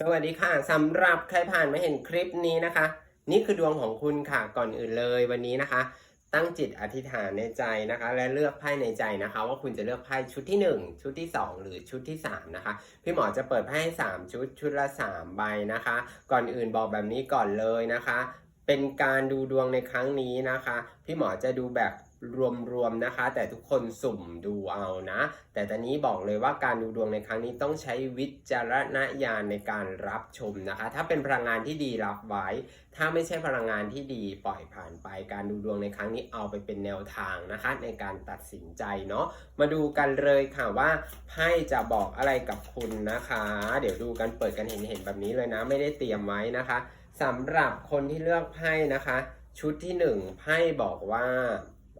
สวัสดีค่ะสำหรับใครผ่านมาเห็นคลิปนี้นะคะ นี่คือดวงของคุณค่ะก่อนอื่นเลยวันนี้นะคะ ตั้งจิตอธิษฐานในใจนะคะ และเลือกไพ่ในใจนะคะ ว่าคุณจะเลือกไพ่ชุดที่ 1 ชุดที่ 2 หรือชุดที่ 3 นะคะ พี่หมอจะเปิดไพ่ให้3ชุดชุดละ 3 ใบนะคะ ก่อนอื่นบอกแบบนี้ก่อนเลยนะคะ เป็นการดูดวงในครั้งนี้นะคะ พี่หมอจะดูแบบ รวมๆนะคะ แต่ทุกคนสุ่มดูเอานะ แต่ตอนนี้บอกเลยว่าการดูดวงในครั้งนี้ต้องใช้วิจารณญาณในการรับชมนะคะ ถ้าเป็นพลังงานที่ดีรับไว้ ถ้าไม่ใช่พลังงานที่ดีปล่อยผ่านไป การดูดวงในครั้งนี้เอาไปเป็นแนวทางนะคะ ในการตัดสินใจเนาะมาดูกันเลยค่ะว่าไพ่จะบอกอะไรกับคุณนะคะ เดี๋ยวดูกันเปิดกันเห็นเห็นแบบนี้เลยนะ ไม่ได้เตรียมไว้นะคะสำหรับคนที่เลือกไพ่นะคะ ชุดที่หนึ่งไพ่บอกว่า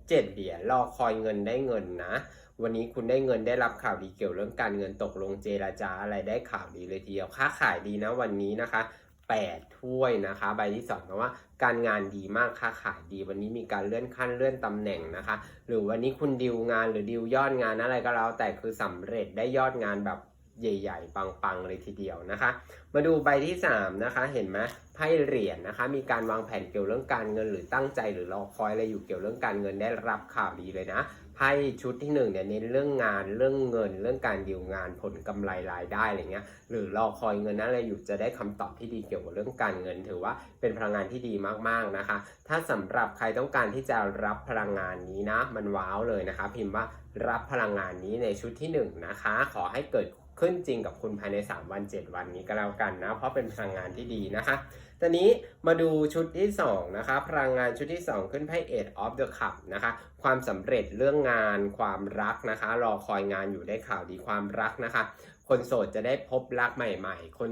เจ็ดเหรียญรอคอยเงินได้เงินนะ วันนี้คุณได้เงินได้รับข่าวดีเกี่ยวเรื่องการเงินตกลงเจราจาอะไรได้ข่าวดีเลยทีเดียวค้าขายดีนะวันนี้นะคะ8ถ้วยนะคะ ใบที่2ก็ว่าการงานดีมากค้าขายดี วันนี้มีการเลื่อนขั้นเลื่อนตำแหน่งนะคะ หรือวันนี้คุณดิวงานหรือดิวยอดงานอะไรก็แล้วแต่คือสำเร็จได้ยอดงานแบบ ใหญ่ๆ ปังๆ เลยทีเดียวนะคะ มาดูใบที่ 3 นะคะ เห็นไหมไพ่เหรียญนะคะ มีการวางแผนเกี่ยวเรื่องการเงินหรือตั้งใจหรือรอคอยอะไรอยู่เกี่ยวเรื่องการเงินได้รับข่าวดีเลยนะไพ่ชุดที่หนึ่งเนี่ยเน้นเรื่องงานเรื่องเงิน เรื่องการดีลงานผลกำไรรายได้อะไรเงี้ยหรือรอคอยเงินอะไรอยู่จะได้คำตอบที่ดีเกี่ยวกับเรื่องการเงิน ถือว่าเป็นพลังงานที่ดีมากๆนะคะ ถ้าสำหรับใครต้องการที่จะรับพลังงานนี้นะ มันว้าวเลยนะคะ พิมพ์ว่ารับพลังงานนี้ในชุดที่หนึ่งนะคะขอให้เกิด ขึ้นจริงกับคุณภายใน 3 วัน 7 วันนี้ก็แล้วกันนะ เพราะเป็นพลังงานที่ดีนะคะ ตอนนี้มาดูชุดที่ 2 นะคะ พลังงานชุดที่ 2 ขึ้นไพ่ Eight of the Cup นะคะ ความสำเร็จเรื่องงานความรักนะคะ รอคอยงานอยู่ได้ข่าวดีความรักนะคะ คนโสดจะได้พบรักใหม่ ๆ คน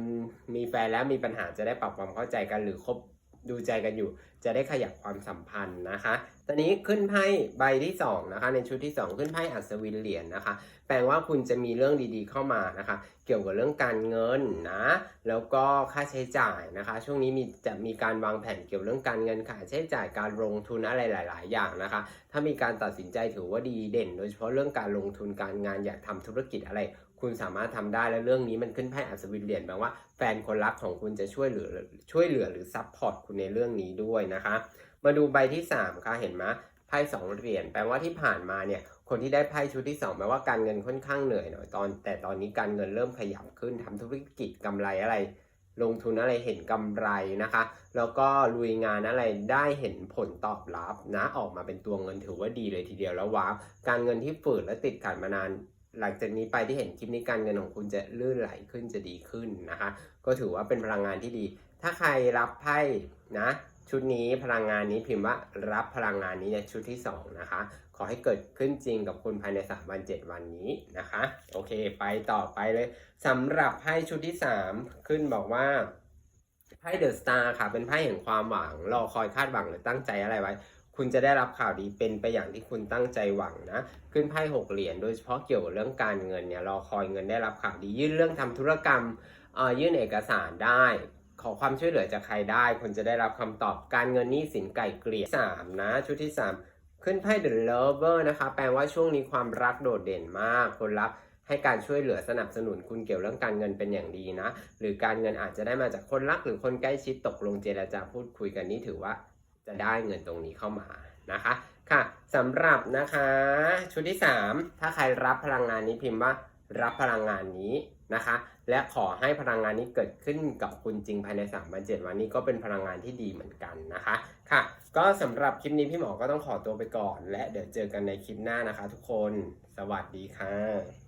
มีแฟนแล้วมีปัญหาจะได้ปรับความเข้าใจกันหรือคบ ดูใจกันอยู่ จะได้ขยับความสัมพันธ์นะคะ ตอนนี้ขึ้นไพ่ใบที่2นะคะในชุดที่ 2 ขึ้นไพ่อัศวินเหรียญนะคะ แปลว่าคุณจะมีเรื่องดีๆเข้ามานะคะ เกี่ยวกับเรื่องการเงินนะ แล้วก็ค่าใช้จ่ายนะคะ ช่วงนี้มีจะมีการวางแผนเกี่ยวเรื่องการเงินค่าใช้จ่ายการลงทุนอะไรหลาย ๆ อย่างนะคะ ถ้ามีการตัดสินใจถือว่าดีเด่น โดยเฉพาะเรื่องการลงทุนการงานอยากทำธุรกิจอะไร คุณสามารถทำได้และเรื่องนี้มันขึ้นไพ่อัศวินเหรียญแปลว่าแฟนคนรักของคุณจะช่วยเหลือช่วยเหลือหรือซัพพอร์ตคุณในเรื่องนี้ด้วยนะคะ มาดูใบที่3ค่ะเห็นไหมไพ่สองเหรียญแปลว่าที่ผ่านมาเนี่ยคนที่ได้ไพ่ชุดที่2แปลว่าการเงินค่อนข้างเหนื่อยหน่อยตอน แต่ตอนนี้การเงินเริ่มขยับขึ้นทำธุรกิจกำไรอะไร ลงทุนอะไรเห็นกำไรนะคะ แล้วก็ลุยงานอะไรได้เห็นผลตอบรับนะออกมาเป็นตัวเงินถือว่าดีเลยทีเดียวแล้วว้าวการเงินที่ฝืดและติดขัดมานาน หลังจากนี้ไปที่เห็นคลิปนี้การเงินของคุณจะลื่นไหลขึ้นจะดีขึ้นนะคะ ก็ถือว่าเป็นพลังงานที่ดี ถ้าใครรับไพ่นะชุดนี้พลังงานนี้พิมพ์ว่ารับพลังงานนี้ในชุดที่ 2 นะคะ ขอให้เกิดขึ้นจริงกับคุณภายใน3วัน 7 วันนี้นะคะ โอเค ไปต่อไปเลยสำหรับไพ่ชุดที่ 3 ขึ้นบอกว่าไพ่เดอะสตาร์ค่ะ เป็นไพ่แห่งความหวัง รอคอยคาดหวังหรือตั้งใจอะไรไว้ คุณจะได้รับข่าวดีเป็นไปอย่างที่คุณตั้งใจหวังนะ ขึ้นไพ่หกเหรียญโดยเฉพาะเกี่ยวกับเรื่องการเงินเนี่ยรอคอยเงินได้รับข่าวดียื่นเรื่องทำธุรกรรมเอ่ยื่นเอกสารได้ ขอความช่วยเหลือจากใครได้ คุณจะได้รับคำตอบการเงินนี้สินไก่เกลี่ยสามนะ ชุดที่ 3 ขึ้นไพ่ The Lover นะคะแปลว่าช่วงนี้ความรักโดดเด่นมากคนรักให้การช่วยเหลือสนับสนุนคุณเกี่ยวเรื่องการเงินเป็นอย่างดีนะ หรือการเงินอาจจะได้มาจากคนรักหรือคนใกล้ชิดตกลงเจรจาพูดคุยกันนี่ถือว่า จะได้เงินตรงนี้เข้ามานะคะค่ะสำหรับนะคะชุดที่ 3 ถ้าใครรับพลังงานนี้พิมพ์ว่ารับพลังงานนี้นะคะ และขอให้พลังงานนี้เกิดขึ้นกับคุณจริงภายใน3วัน7วันนี้ก็เป็นพลังงานที่ดีเหมือนกันนะคะค่ะ ก็สำหรับคลิปนี้พี่หมอก็ต้องขอตัวไปก่อน และเดี๋ยวเจอกันในคลิปหน้านะคะ ทุกคน สวัสดีค่ะ